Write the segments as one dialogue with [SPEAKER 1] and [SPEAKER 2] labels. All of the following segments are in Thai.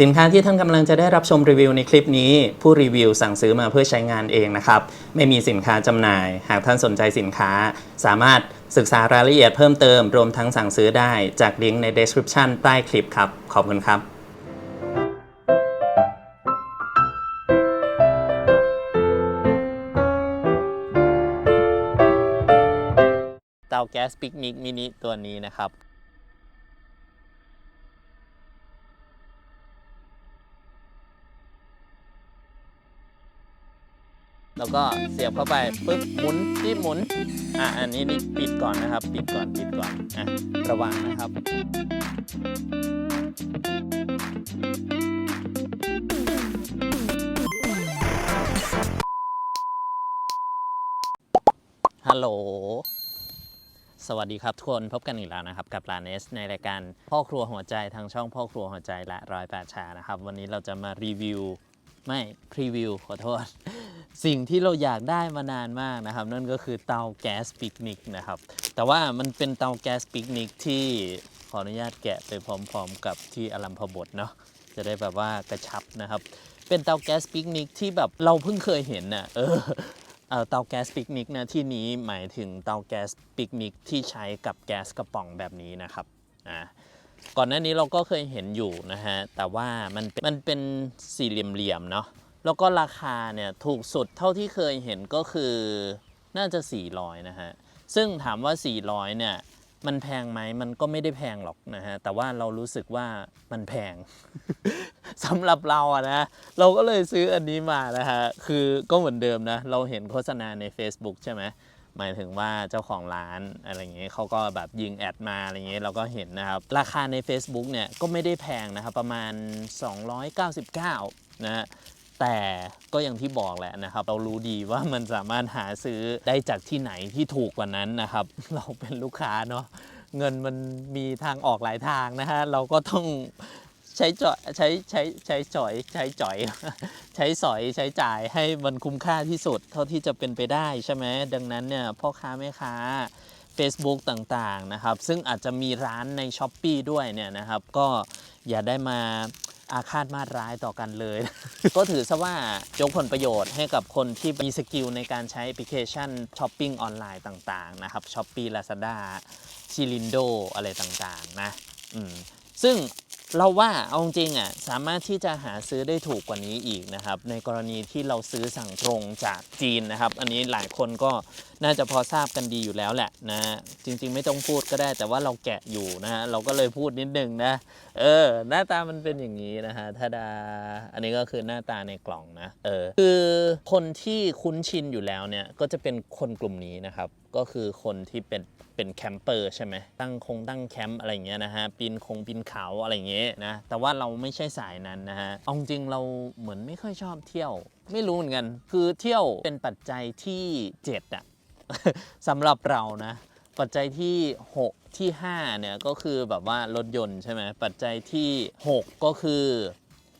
[SPEAKER 1] สินค้าที่ท่านกำลังจะได้รับชมรีวิวในคลิปนี้ ผู้รีวิวสั่งซื้อมาเพื่อใช้งานเองนะครับ ไม่มีสินค้าจำหน่าย หากท่านสนใจสินค้า สามารถศึกษารายละเอียดเพิ่มเติม รวมทั้งสั่งซื้อได้จากลิงก์ใน description ใต้คลิปครับ ขอบคุณครับเตาแก๊สปิกนิกมินิตัวนี้นะครับ แล้วก็เสียบเข้าไปปึ๊บหมุนที่หมุนอะอันนี้นี่ปิดก่อนนะครับ ปิดก่อนปิดก่อนอะระวังนะครับฮัลโหลสวัสดีครับทุกคนพบกันอีกแล้วนะครับ กับลาเนสในรายการพ่อครัวหัวใจทางช่องพ่อครัวหัวใจและร้อยแปดชานะครับ วันนี้เราจะมารีวิว ไม่พรีวิวขอโทษ สิ่งที่เราอยากได้มานานมากนะครับ นั่นก็คือเตาแก๊สปิกนิกนะครับ แต่ว่ามันเป็นเตาแก๊สปิกนิกที่ขออนุญาตแกะไปพร้อมๆกับที่อลัมพบทเนาะจะได้แบบว่ากระชับนะครับ เป็นเตาแก๊สปิกนิกที่แบบเราเพิ่งเคยเห็นน่ะเออเอ่อเตาแก๊สปิกนิกนะที่นี้หมายถึงเตาแก๊สปิกนิกที่ใช้กับแก๊สกระป๋องแบบนี้นะครับอ่าก่อนหน้านี้เราก็เคยเห็นอยู่นะฮะแต่ว่ามันเป็นมันเป็นสี่เหลี่ยมๆเนาะ แล้วก็ราคาเนี่ยถูกสุดเท่าที่เคยเห็นก็คือน่าจะ 400 นะฮะ ซึ่งถามว่า 400 เนี่ย มันแพงไหมมันก็ไม่ได้แพงหรอกนะฮะ แต่ว่าเรารู้สึกว่ามันแพง สำหรับเราอะนะ เราก็เลยซื้ออันนี้มานะฮะ คือก็เหมือนเดิมนะ เราเห็นโฆษณาใน Facebook ใช่ไหมหมายถึงว่าเจ้าของร้านอะไรเงี้ยเขาก็แบบยิงแอดมาอะไรเงี้ยเราก็เห็นนะครับ ราคาใน Facebook เนี่ยก็ไม่ได้แพงนะครับ ประมาณ 299 นะฮะ แต่ก็อย่างที่บอกแหละนะครับ เรารู้ดีว่ามันสามารถหาซื้อได้จากที่ไหนที่ถูกกว่านั้นนะครับ เราเป็นลูกค้าเนาะเงินมันมีทางออกหลายทางนะฮะเราก็ต้องใช้จ่อยใช้ใช้ใช้จ่อยใช้จ่อย ใช้สอยใช้จ่ายให้มันคุ้มค่าที่สุด เท่าที่จะเป็นไปได้ใช่ไหมดังนั้นเนี่ยพ่อค้าแม่ค้า Facebook ต่างๆนะครับ ซึ่งอาจจะมีร้านใน s h อ p e e ด้วยเนี่ยนะครับ ก็อย่าได้มา อาฆาตมาตร้ายต่อกันเลย ก็ถือซะว่ายกผลประโยชน์ให้กับคนที่มีสกิลในการใช้แอปพลิเคชันช้อปปิ้งออนไลน์ต่าง ๆ นะครับ s h อ p e e Lazada ชิลินโดอะไรต่าง ๆ นะอืมซึ่งเราว่าเอาจริงอะสามารถที่จะหาซื้อได้ถูกกว่านี้อีกนะครับ ในกรณีที่เราซื้อสั่งตรงจากจีนนะครับ อันนี้หลายคนก็ น่าจะพอทราบกันดีอยู่แล้วแหละนะจริง ๆ ไม่ต้องพูดก็ได้ แต่ว่าเราแกะอยู่นะฮะเราก็เลยพูดนิดนึงนะเออ หน้าตามันเป็นอย่างนี้นะฮะทาดาอันนี้ก็คือหน้าตาในกล่องนะเออคือคนที่คุ้นชินอยู่แล้วเนี่ยก็จะเป็นคนกลุ่มนี้นะครับ ก็คือคนที่เป็นเป็นแคมเปอร์ใช่ไหมตั้งคงตั้งแคมป์อะไรเงี้ยนะฮะปีนคงปีนเขาอะไรเงี้ยนะแต่ว่าเราไม่ใช่สายนั้นนะฮะเอาจริงเราเหมือนไม่ค่อยชอบเที่ยว ไม่รู้เหมือนกัน คือเที่ยวเป็นปัจจัยที่เจ็ดอะ สำหรับเรานะ ปัจจัยที่ 6 ที่ 5 เนี่ย ก็คือแบบว่ารถยนต์ใช่ไหมปัจจัยที่ 6 ก็คือ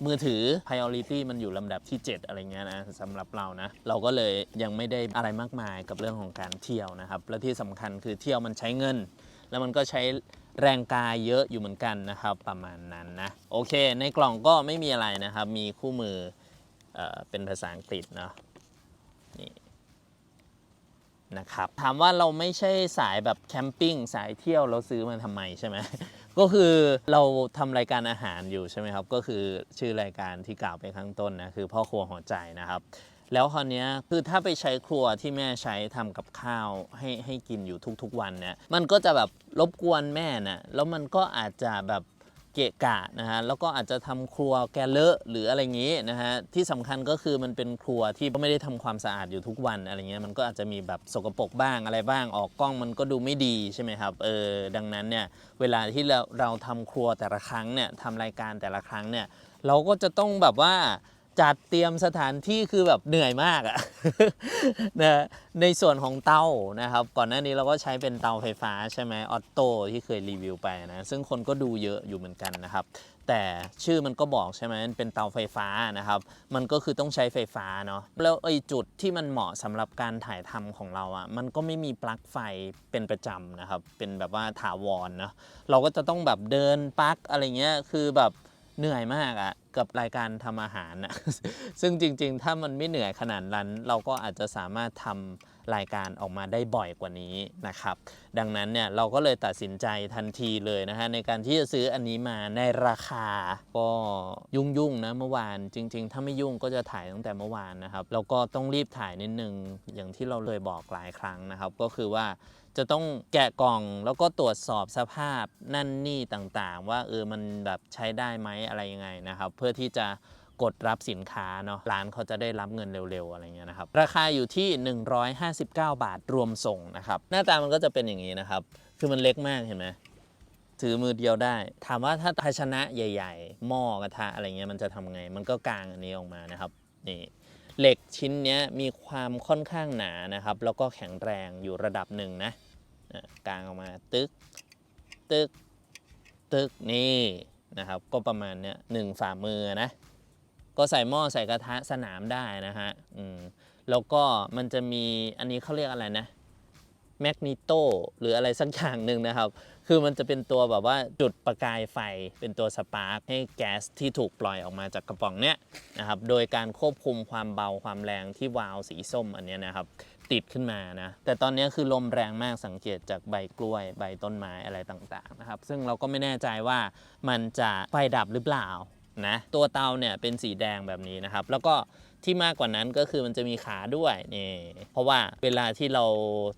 [SPEAKER 1] มือถือ priority มันอยู่ลำดับที่ 7 อะไรเงี้ยนะสำหรับเรานะ เราก็เลยยังไม่ได้อะไรมากมายกับเรื่องของการเที่ยวนะครับ และที่สำคัญคือเที่ยวมันใช้เงิน แล้วมันก็ใช้แรงกายเยอะอยู่เหมือนกันนะครับ ประมาณนั้นนะ โอเค ในกล่องก็ไม่มีอะไรนะครับ มีคู่มือเออเป็นภาษาอังกฤษเนาะนี่ นะครับถามว่าเราไม่ใช่สายแบบแคมปิ้งสายเที่ยวเราซื้อมันทำไมใช่ไหมก็คือเราทำรายการอาหารอยู่ใช่ไหมครับ ก็คือชื่อรายการที่กล่าวไปข้างต้นนะคือพ่อครัวหัวใจนะครับ แล้วคราวนี้คือถ้าไปใช้ครัวที่แม่ใช้ทำกับข้าวให้ให้กินอยู่ทุกๆวันเนี่ยมันก็จะแบบรบกวนแม่นะแล้วมันก็อาจจะแบบ เกะกะนะฮะแล้วก็อาจจะทำครัวแกเลอะหรืออะไรอย่างงี้นะฮะที่สำคัญก็คือมันเป็นครัวที่ไม่ได้ทำความสะอาดอยู่ทุกวันอะไรเงี้ยมันก็อาจจะมีแบบสกปรกบ้างอะไรบ้างออกกล้องมันก็ดูไม่ดีใช่ไหมครับเออดังนั้นเนี่ยเวลาที่เราเราทำครัวแต่ละครั้งเนี่ยทำรายการแต่ละครั้งเนี่ยเราก็จะต้องแบบว่า จัดเตรียมสถานที่คือแบบเหนื่อยมากอะนะในส่วนของเตานะครับ ก่อนหน้านี้เราก็ใช้เป็นเตาไฟฟ้าใช่ไหมออโต้ที่เคยรีวิวไปนะ ซึ่งคนก็ดูเยอะอยู่เหมือนกันนะครับ แต่ชื่อมันก็บอกใช่ไหมมันเป็นเตาไฟฟ้านะครับ มันก็คือต้องใช้ไฟฟ้าเนาะแล้วไอ้จุดที่มันเหมาะสำหรับการถ่ายทำของเราอะ่ะมันก็ไม่มีปลั๊กไฟเป็นประจำนะครับ เป็นแบบว่าถาวรเนาะเราก็จะต้องแบบเดินปลั๊กอะไรเงี้ยคือแบบ เหนื่อยมากอะกับรายการทำอาหารนะซึ่งจริง ๆ ถ้ามันไม่เหนื่อยขนาดนั้น เราก็อาจจะสามารถทำรายการออกมาได้บ่อยกว่านี้นะครับ ดังนั้นเนี่ยเราก็เลยตัดสินใจทันทีเลยนะฮะในการที่จะซื้ออันนี้มาในราคาก็ยุ่งๆนะเมื่อวานจริง ๆ ถ้าไม่ยุ่งก็จะถ่ายตั้งแต่เมื่อวานนะครับแล้วก็ต้องรีบถ่ายนิดนึงอย่างที่เราเลยบอกหลายครั้งนะครับ ก็คือว่า จะต้องแกะกล่องแล้วก็ตรวจสอบสภาพนั่นนี่ต่างๆ ว่าเออมันแบบใช้ได้ไหมอะไรยังไงนะครับ เพื่อที่จะกดรับสินค้าเนาะร้านเขาจะได้รับเงินเร็วๆ อะไรเงี้ยนะครับ ราคาอยู่ที่ 159 บาทรวมส่งนะครับ หน้าตามันก็จะเป็นอย่างนี้นะครับ คือมันเล็กมากเห็นไหมถือมือเดียวได้ ถามว่าถ้าภาชนะใหญ่ ๆ หม้อกระทะอะไรเงี้ยมันจะทำไง มันก็กางอันนี้ออกมานะครับนี่เหล็กชิ้นนี้มีความค่อนข้างหนานะครับ แล้วก็แข็งแรงอยู่ระดับหนึ่งนะ อะกางออกมาตึกตึกตึกนี่นะครับ ก็ประมาณเนี้ยหนึ่งฝ่ามือนะ ก็ใส่หม้อใส่กระทะสนามได้นะฮะอืมแล้วก็มันจะมีอันนี้เขาเรียกอะไรนะแมกนิโตหรืออะไรสักอย่างหนึ่งนะครับ คือมันจะเป็นตัวแบบว่าจุดประกายไฟเป็นตัวสปาร์คให้แก๊สที่ถูกปล่อยออกมาจากกระป๋องเนี้ยนะครับ โดยการควบคุมความเบาความแรงที่วาล์วสีส้มอันนี้นะครับ ติดขึ้นมานะ แต่ตอนนี้คือลมแรงมากสังเกตจากใบกล้วยใบต้นไม้อะไรต่างๆนะครับ ซึ่งเราก็ไม่แน่ใจว่ามันจะไฟดับหรือเปล่านะตัวเตาเนี่ยเป็นสีแดงแบบนี้นะครับ แล้วก็ที่มากกว่านั้นก็คือมันจะมีขาด้วยนี่เพราะว่าเวลาที่เรา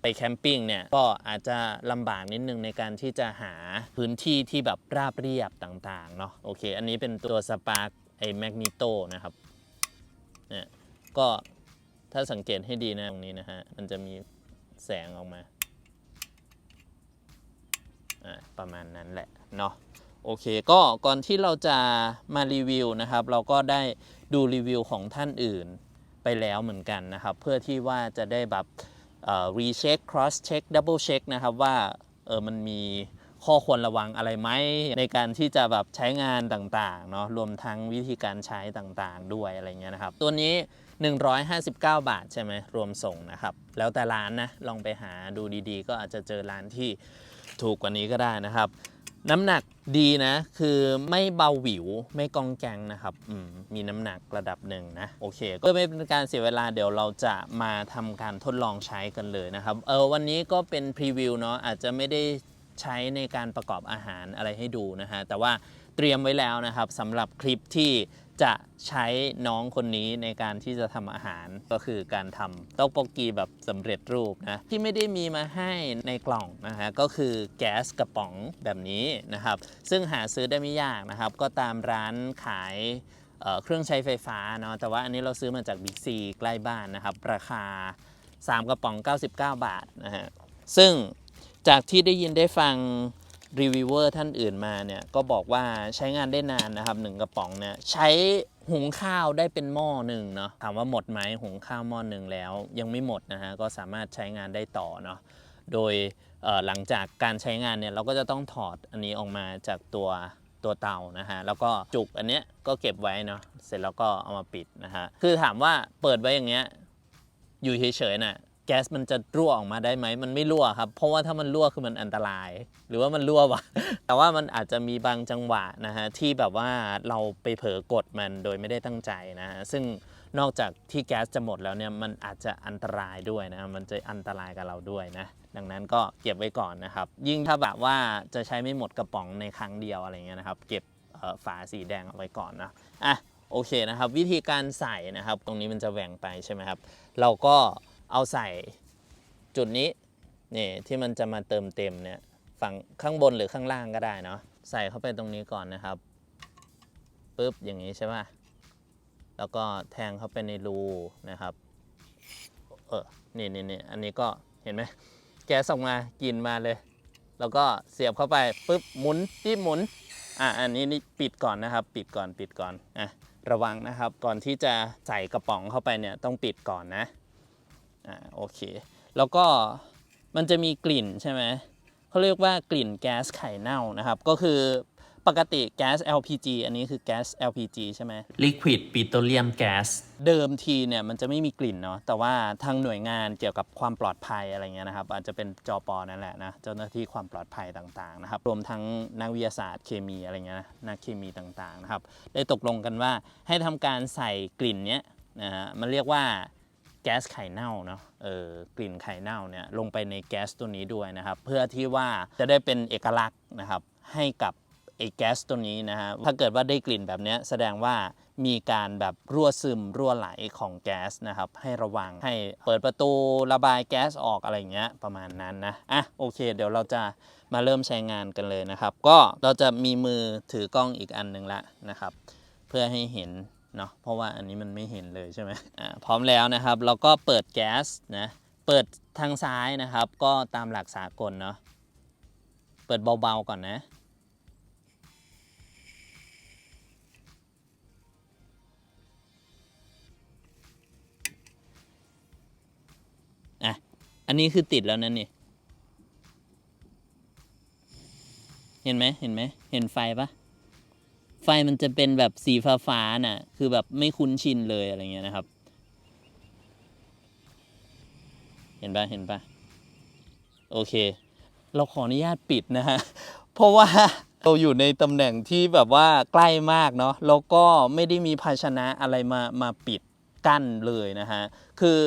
[SPEAKER 1] ไปแคมปิ้งเนี่ยก็อาจจะลำบากนิดนึงในการที่จะหาพื้นที่ที่แบบราบเรียบต่างๆเนาะโอเค อันนี้เป็นตัวสปาร์กไอแมกนิโตนะครับเนี่ยก็ ถ้าสังเกตให้ดีนะตรงนี้นะฮะ มันจะมีแสงออกมาอ่าประมาณนั้นแหละเนาะโอเคก็ก่อนที่เราจะมารีวิวนะครับ เราก็ได้ดูรีวิวของท่านอื่นไปแล้วเหมือนกันนะครับ เพื่อที่ว่าจะได้แบบรีเช็ค cross check double check นะครับว่าเออมันมี ข้อควรระวังอะไรไหมในการที่จะแบบใช้งานต่างๆเนาะรวมทั้งวิธีการใช้ต่างๆ ด้วยอะไรเงี้ยนะครับ ตัวนี้ 159 บาทใช่ไหมรวมส่งนะครับ แล้วแต่ร้านนะลองไปหาดูดีๆ ก็อาจจะเจอร้านที่ถูกกว่านี้ก็ได้นะครับน้ำหนักดีนะ คือไม่เบาหวิวไม่กองแกงนะครับมมีน้ำหนักระดับหนึ่งนะ โอเค ก็ไม่เป็นการเสียเวลาเดี๋ยวเราจะมาทำการทดลองใช้กันเลยนะครับ เออวันนี้ก็เป็นพรีวิวเนาะอาจจะไม่ได้ ใช้ในการประกอบอาหารอะไรให้ดูนะฮะ แต่ว่าเตรียมไว้แล้วนะครับสำหรับคลิปที่จะใช้น้องคนนี้ในการที่จะทำอาหารก็คือการทำเต้าปกกีแบบสำเร็จรูปนะที่ไม่ได้มีมาให้ในกล่องนะฮะก็คือแก๊สกระป๋องแบบนี้นะครับ ซึ่งหาซื้อได้ไม่ยากนะครับ ก็ตามร้านขายเเครื่องใช้ไฟฟ้าเนาะแต่ว่าอันนี้เราซื้อมาจากบิ๊กซีใกล้บ้านนะครับ ราคา 3 กระป๋อง 99 บาทนะฮะซึ่ง จากที่ได้ยินได้ฟังรีวิวเวอร์ท่านอื่นมาเนี่ยก็บอกว่าใช้งานได้นานนะครับหนึ่งกระป๋องเนี่ยใช้หุงข้าวได้เป็นหม้อหนึ่งเนาะถามว่าหมดไหมหุงข้าวหม้อหนึ่งแล้ว ยังไม่หมดนะฮะก็สามารถใช้งานได้ต่อเนาะโดยหลังจากการใช้งานเนี่ยเราก็จะต้องถอดอันนี้ออกมาจากตัวตัวเตานะฮะแล้วก็จุกอันเนี้ยก็เก็บไว้เนาะเสร็จแล้วก็เอามาปิดนะฮะคือถามว่าเปิดไว้อย่างเงี้ยอยู่เฉยๆน่ะ แก๊สมันจะรั่วออกมาได้ไหม มันไม่รั่วครับ เพราะว่าถ้ามันรั่วคือมันอันตราย หรือว่ามันรั่ววะ แต่ว่ามันอาจจะมีบางจังหวะนะฮะที่แบบว่าเราไปเผลอกดมันโดยไม่ได้ตั้งใจนะฮะ ซึ่งนอกจากที่แก๊สจะหมดแล้วเนี่ยมันอาจจะอันตรายด้วยนะ มันจะอันตรายกับเราด้วยนะ ดังนั้นก็เก็บไว้ก่อนนะครับ ยิ่งถ้าแบบว่าจะใช้ไม่หมดกระป๋องในครั้งเดียวอะไรเงี้ยนะครับ เก็บฝาสีแดงเอาไว้ก่อนนะอะโอเคนะครับ วิธีการใส่นะครับ ตรงนี้มันจะแหว่งไปใช่ไหมครับ เราก็ เอาใส่จุดนี้นี่ที่มันจะมาเติมเต็มเนี่ยฝั่งข้างบนหรือข้างล่างก็ได้เนาะใส่เข้าไปตรงนี้ก่อนนะครับปุ๊บอย่างนี้ใช่ป่ะแล้วก็แทงเข้าไปในรูนะครับเออนี่นี่นี่อันนี้ก็เห็นไหมแก๊สออกมากินมาเลย แล้วก็เสียบเข้าไปปุ๊บหมุนที่หมุนอะอันนี้นี่ปิดก่อนนะครับ ปิดก่อนปิดก่อนอะระวังนะครับ ก่อนที่จะใส่กระป๋องเข้าไปเนี่ยต้องปิดก่อนนะ อ่าโอเค แล้วก็มันจะมีกลิ่นใช่ไหมเขาเรียกว่ากลิ่นแก๊สไข่เน่านะครับ ก็คือปกติแก๊ส LPG อันนี้คือแก๊ส LPG ใช่ไหม Liquid Petroleum Gas เดิมทีเนี่ยมันจะไม่มีกลิ่นเนาะ แต่ว่าทางหน่วยงานเกี่ยวกับความปลอดภัยอะไรเงี้ยนะครับ อาจจะเป็นจอปอนั่นแหละนะ เจ้าหน้าที่ความปลอดภัยต่างๆนะครับ รวมทั้งนักวิทยาศาสตร์เคมีอะไรเงี้ยนะนักเคมีต่างๆนะครับ ได้ตกลงกันว่าให้ทำการใส่กลิ่นเนี้ยนะฮะ มันเรียกว่า แก๊สไข่เน่าเนาะเออกลิ่นไข่เน่าเนี่ยลงไปในแก๊สตัวนี้ด้วยนะครับ เพื่อที่ว่าจะได้เป็นเอกลักษณ์นะครับให้กับไอ้แก๊สตัวนี้นะฮะถ้าเกิดว่าได้กลิ่นแบบนี้แสดงว่ามีการแบบรั่วซึมรั่วไหลของแก๊สนะครับให้ระวังให้เปิดประตูระบายแก๊สออกอะไรอย่างเงี้ยประมาณนั้นนะอะโอเค เดี๋ยวเราจะมาเริ่มใช้งานกันเลยนะครับ ก็เราจะมีมือถือกล้องอีกอันหนึ่งละนะครับ เพื่อให้เห็น เนาะเพราะว่าอันนี้มันไม่เห็นเลยใช่ไหมอ่าพร้อมแล้วนะครับเราก็เปิดแก๊สนะเปิดทางซ้ายนะครับ ก็ตามหลักสากลเนาะเปิดเบาๆก่อนนะอะอันนี้คือติดแล้วนั่นนี่เห็นไหมเห็นไหมเห็นไฟปะ ไฟมันจะเป็นแบบสีฟ้าฟ้าๆน่ะ คือแบบไม่คุ้นชินเลยอะไรเงี้ยนะครับ เห็นปะเห็นปะโอเค เราขออนุญาตปิดนะฮะ เพราะว่าเราอยู่ในตำแหน่งที่แบบว่าใกล้มากเนาะ แล้วก็ไม่ได้มีภาชนะอะไรมามาปิดกั้นเลยนะฮะ คือ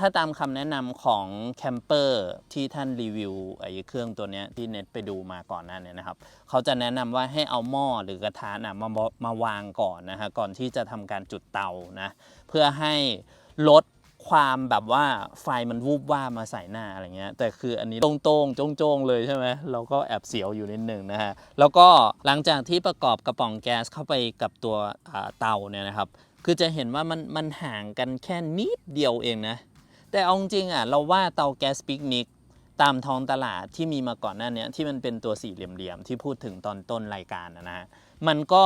[SPEAKER 1] ถ้าตามคำแนะนำของแคมเปอร์ที่ท่านรีวิวไอ้เครื่องตัวนี้ที่เน็ตไปดูมาก่อนหน้านี้นะครับ เขาจะแนะนำว่าให้เอาหม้อหรือกระทะนะมามาวางก่อนนะฮะก่อนที่จะทำการจุดเตานะเพื่อให้ลดความแบบว่าไฟมันวูบว่ามาใส่หน้าอะไรเงี้ยแต่คืออันนี้ตรงๆโจ้งๆเลยใช่ไหมเราก็แอบเสียวอยู่นิดหนึ่งนะฮะแล้วก็หลังจากที่ประกอบกระป๋องแก๊สเข้าไปกับตัวเตาเนี่ยนะครับ คือจะเห็นว่ามันมันห่างกันแค่นิดเดียวเองนะ แต่เอาจริงอะเราว่าเตาแก๊สปิกนิกตามท้องตลาดที่มีมาก่อนหน้านี้ที่มันเป็นตัวสี่เหลี่ยมๆที่พูดถึงตอนต้นรายการนะนะฮะมันก็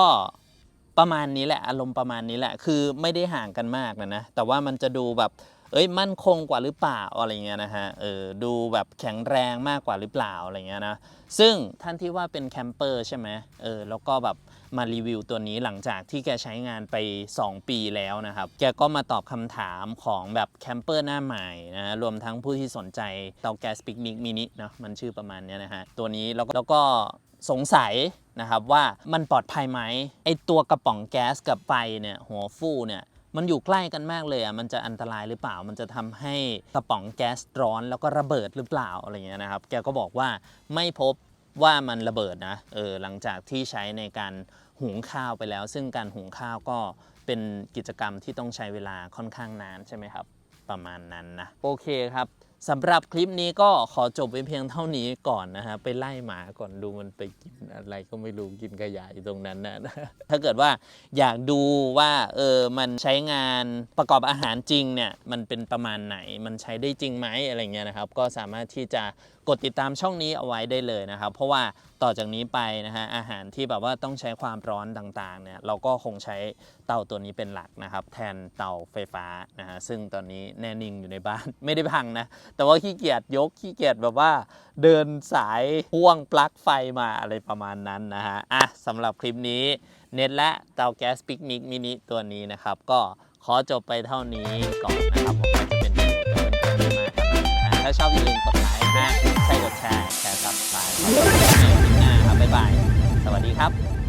[SPEAKER 1] ประมาณนี้แหละอารมณ์ประมาณนี้แหละ คือไม่ได้ห่างกันมากนะนะแต่ว่ามันจะดูแบบ เอ้ยมั่นคงกว่าหรือเปล่าอะไรเงี้ยนะฮะเออดูแบบแข็งแรงมากกว่าหรือเปล่าอะไรเงี้ยนะซึ่งท่านที่ว่าเป็นแคมเปอร์ใช่ไหมเออแล้วก็แบบมารีวิวตัวนี้หลังจากที่แกใช้งานไป 2 ปีแล้วนะครับ แกก็มาตอบคำถามของแบบแคมเปอร์หน้าใหม่นะรวมทั้งผู้ที่สนใจเตาแก๊สปิกนิกมินิเนาะมันชื่อประมาณนี้นะฮะตัวนี้แล้วก็แล้วก็สงสัยนะครับว่ามันปลอดภัยไหมไอตัวกระป๋องแก๊สกับไฟเนี่ยหัวฟูเนี่ย มันอยู่ใกล้กันมากเลยอะมันจะอันตรายหรือเปล่า มันจะทำให้กระป๋องแก๊สร้อนแล้วก็ระเบิดหรือเปล่าอะไรเงี้ยนะครับ แกก็บอกว่าไม่พบว่ามันระเบิดนะเออหลังจากที่ใช้ในการหุงข้าวไปแล้ว ซึ่งการหุงข้าวก็เป็นกิจกรรมที่ต้องใช้เวลาค่อนข้างนานใช่ไหมครับ ประมาณนั้นนะ โอเคครับ สำหรับคลิปนี้ก็ขอจบไปเพียงเท่านี้ก่อนนะฮะ ไปไล่หมาก่อนดูมันไปกินอะไรก็ไม่รู้กินขยะอยู่ตรงนั้นนะ ถ้าเกิดว่าอยากดูว่าเออมันใช้งานประกอบอาหารจริงเนี่ย มันเป็นประมาณไหนมันใช้ได้จริงไหมอะไรเงี้ยนะครับ ก็สามารถที่จะกดติดตามช่องนี้เอาไว้ได้เลยนะครับ เพราะว่า ต่อจากนี้ไปนะฮะอาหารที่แบบว่าต้องใช้ความร้อนต่างๆเนี่ยเราก็คงใช้เตาตัวนี้เป็นหลักนะครับ แทนเตาไฟฟ้านะฮะซึ่งตอนนี้แน่นิ่งอยู่ในบ้าน ไม่ได้พังนะ แต่ว่าขี้เกียจยกขี้เกียจแบบว่า เดินสายพ่วงปลั๊กไฟมาอะไรประมาณนั้นนะฮะอะสำหรับคลิปนี้เน็ตและเตาแก๊สปิกนิกมินิตัวนี้นะครับ ก็ขอจบไปเท่านี้ก่อนนะครับผมจะเป็นประโยชน์กับเพื่อนๆมากนะฮะถ้าชอบอย่าลืมกดไลค์ นะใช่กดแชร์แชร์ซับสไครต์ขอบคุณที่ติดตาครับบ๊ายบาย สวัสดีครับ